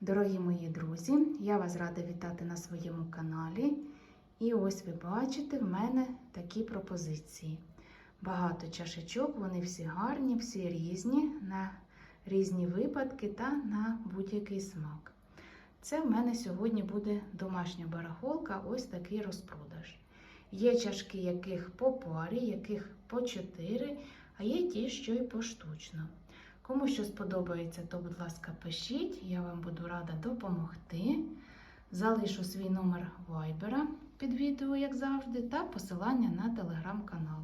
Дорогі мої друзі, я вас рада вітати на своєму каналі. І ось ви бачите, в мене такі пропозиції. Багато чашечок, вони всі гарні, всі різні, на різні випадки та на будь-який смак. Це в мене сьогодні буде домашня барахолка, ось такий розпродаж. Є чашки, яких по парі, яких по 4, а є ті, що й поштучно. Кому що сподобається, то, будь ласка, пишіть, я вам буду рада допомогти. Залишу свій номер вайбера під відео, як завжди, та посилання на телеграм-канал.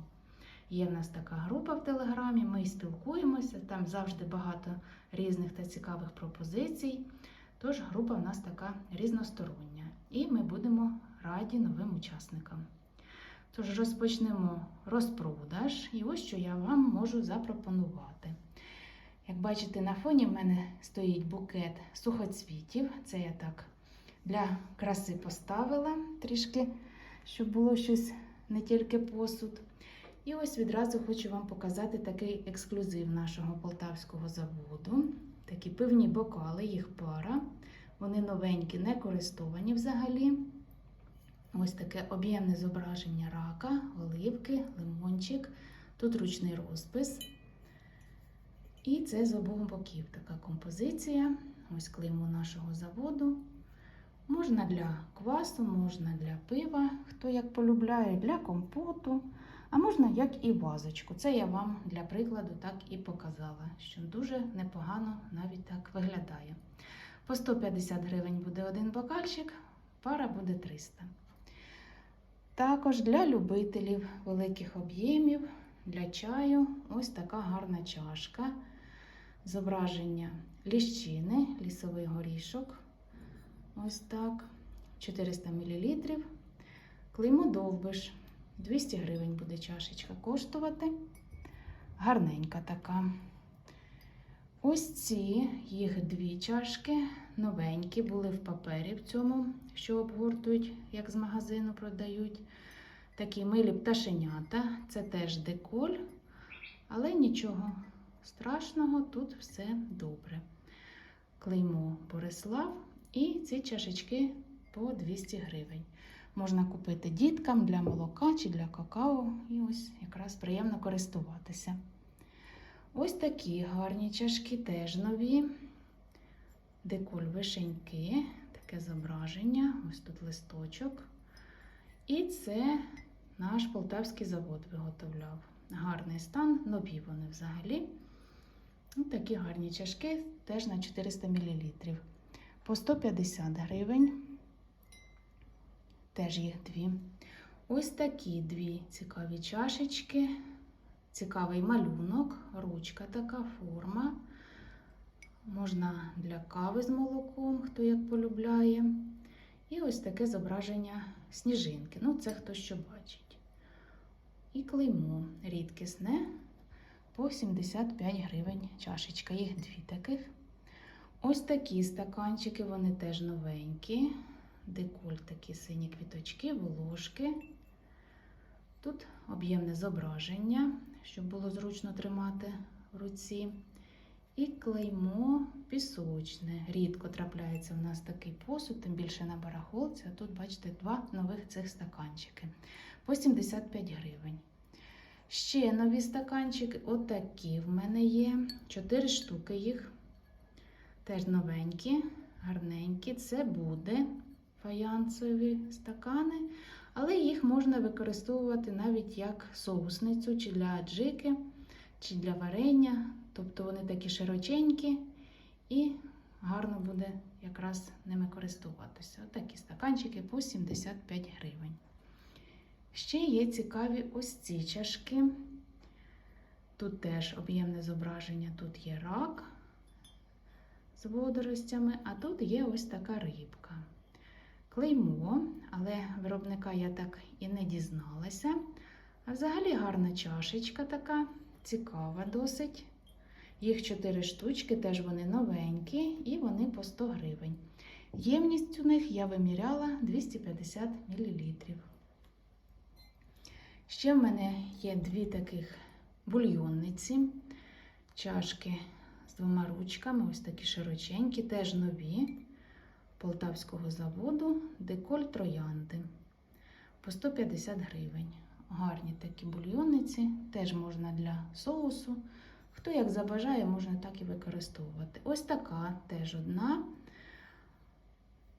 Є в нас така група в Телеграмі, ми спілкуємося, там завжди багато різних та цікавих пропозицій. Тож група в нас така різностороння. І ми будемо раді новим учасникам. Тож розпочнемо розпродаж, і ось що я вам можу запропонувати. Як бачите, на фоні в мене стоїть букет сухоцвітів. Це я так для краси поставила трішки, щоб було щось не тільки посуд. І ось відразу хочу вам показати такий ексклюзив нашого полтавського заводу. Такі пивні бокали, їх пара. Вони новенькі, не користовані взагалі. Ось таке об'ємне зображення рака, оливки, лимончик. Тут ручний розпис. І це з обох боків така композиція. Ось клеймо нашого заводу. Можна для квасу, можна для пива, хто як полюбляє, для компоту, а можна як і вазочку. Це я вам для прикладу так і показала, що дуже непогано навіть так виглядає. По 150 гривень буде один бокальчик, пара буде 300. Також для любителів великих об'ємів, для чаю ось така гарна чашка. Зображення ліщини, лісовий горішок. Ось так. 400 мл. Клеймо довбиш. 200 гривень буде чашечка коштувати. Гарненька така. Ось ці їх дві чашки, новенькі, були в папері в цьому, що обгортують, як з магазину продають. Такі милі пташенята. Це теж деколь, але нічого страшного, тут все добре. Клеймо Борислав і ці чашечки по 200 гривень. Можна купити діткам для молока чи для какао, і ось якраз приємно користуватися. Ось такі гарні чашки, теж нові. Деколь вишеньки, таке зображення, ось тут листочок. І це наш полтавський завод виготовляв. Гарний стан, нові вони взагалі. Ось такі гарні чашки, теж на 400 мл. По 150 гривень. Теж їх дві. Ось такі дві цікаві чашечки. Цікавий малюнок, ручка така форма. Можна для кави з молоком, хто як полюбляє. І ось таке зображення сніжинки. Ну, це хто що бачить. І клеймо рідкісне по 75 гривень чашечка. Їх дві таких. Ось такі стаканчики, вони теж новенькі. Деколь такі сині квіточки, волошки. Тут об'ємне зображення, щоб було зручно тримати в руці. І клеймо пісочне. Рідко трапляється у нас такий посуд, тим більше на барахолці. А тут, бачите, два нових цих стаканчики по 75 гривень. Ще нові стаканчики, отакі в мене є. Чотири штуки їх. Теж новенькі, гарненькі. Це буде фаянсові стакани, але їх можна використовувати навіть як соусницю, чи для джики, чи для варення. Тобто вони такі широченькі і гарно буде якраз ними користуватися. Отакі стаканчики по 75 гривень. Ще є цікаві ось ці чашки. Тут теж об'ємне зображення, тут є рак з водоростями, а тут є ось така рибка. Клеймо, але виробника я так і не дізналася. А взагалі гарна чашечка така, цікава досить. Їх 4 штучки, теж вони новенькі, і вони по 100 гривень. Ємність у них я виміряла 250 мл. Ще в мене є дві таких бульйонниці, чашки з двома ручками, ось такі широченькі, теж нові полтавського заводу Деколь Троянди по 150 гривень. Гарні такі бульйониці, теж можна для соусу. Хто як забажає, можна так і використовувати. Ось така теж одна.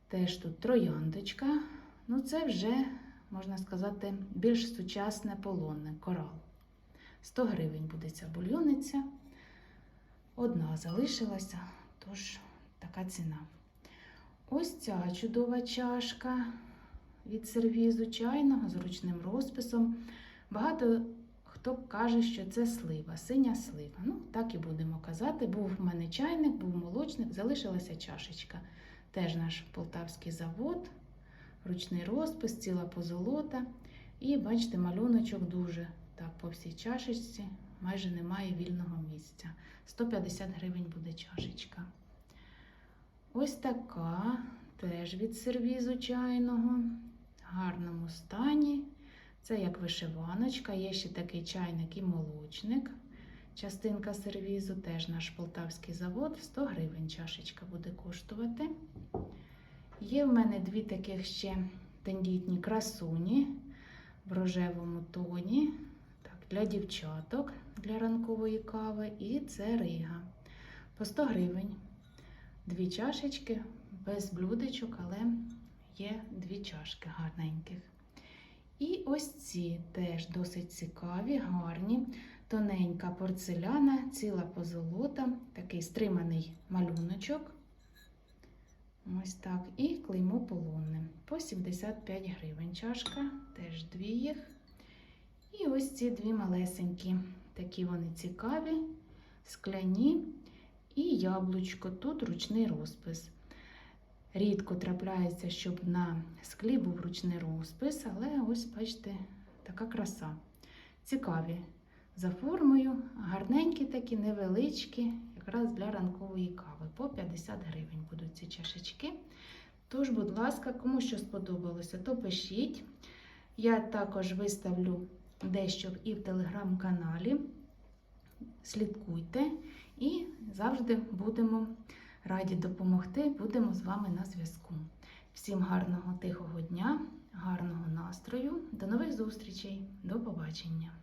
Теж тут трояндочка. Ну, це вже, можна сказати, більш сучасне полонне корал. 100 гривень буде ця бульйониця. Одна залишилася, тож така ціна. Ось ця чудова чашка від сервізу чайного з ручним розписом. Багато хто каже, що це слива, синя слива. Ну, так і будемо казати. Був в мене чайник, був молочник, залишилася чашечка. Теж наш полтавський завод, ручний розпис, ціла позолота. І бачите, малюночок дуже так по всій чашечці, майже немає вільного місця. 150 гривень буде чашечка. Ось така, теж від сервізу чайного, в гарному стані. Це як вишиваночка, є ще такий чайник і молочник. Частинка сервізу, теж наш полтавський завод, 100 гривень чашечка буде коштувати. Є в мене дві таких ще тендітні красуні в рожевому тоні. Так, для дівчаток, для ранкової кави. І це рига. По 100 гривень. Дві чашечки без блюдечок, але є дві чашки гарненьких. І ось ці теж досить цікаві, гарні, тоненька порцеляна, ціла позолота, такий стриманий малюночок. Ось так. І клеймо полонне. По 75 гривень чашка, теж дві їх. І ось ці дві малесенькі. Такі вони цікаві, скляні. І яблучко, тут ручний розпис. Рідко трапляється, щоб на склі був ручний розпис, але ось, бачите, така краса. Цікаві за формою, гарненькі такі, невеличкі, якраз для ранкової кави. По 50 гривень будуть ці чашечки. Тож, будь ласка, кому що сподобалося, то пишіть. Я також виставлю дещо і в телеграм-каналі. Слідкуйте і завжди будемо раді допомогти. Будемо з вами на зв'язку. Всім гарного тихого дня, гарного настрою. До нових зустрічей. До побачення!